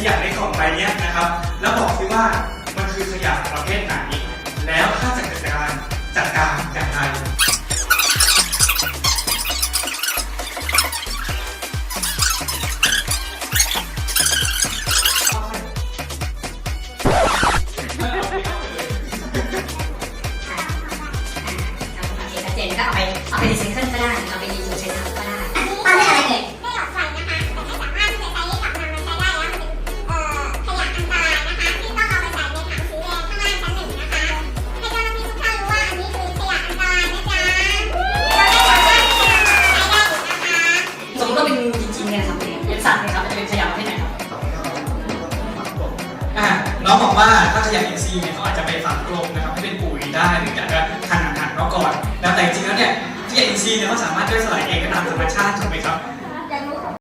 ขยะในกล่องใบนี้นะครับ แล้วบอกซิว่ามันคือขยะประเภทไหน แล้วถ้าจัดการจัดการอย่างไรเจนก็เอาไปเอาไปรีไซนเคิลก็ได้เอาไปรี ริงๆเนี่ยครับเป็นสัตว์เนี่ยครับจะเป็นขยะประเภทไหนครับอะน้องบอกว่าถ้าขยะอินทรีย์เนี่ยเขาอาจจะไปฝังกลมนะครับให้เป็นปุ๋ยได้หรืออยากจะคันหั่นๆเขาก่อนแล้วแต่จริงๆแล้วเนี่ยขยะอินทรีย์เนี่ยเขาสามารถย่อยสลายเองก็ตามธรรมชาติถูกไหมครับ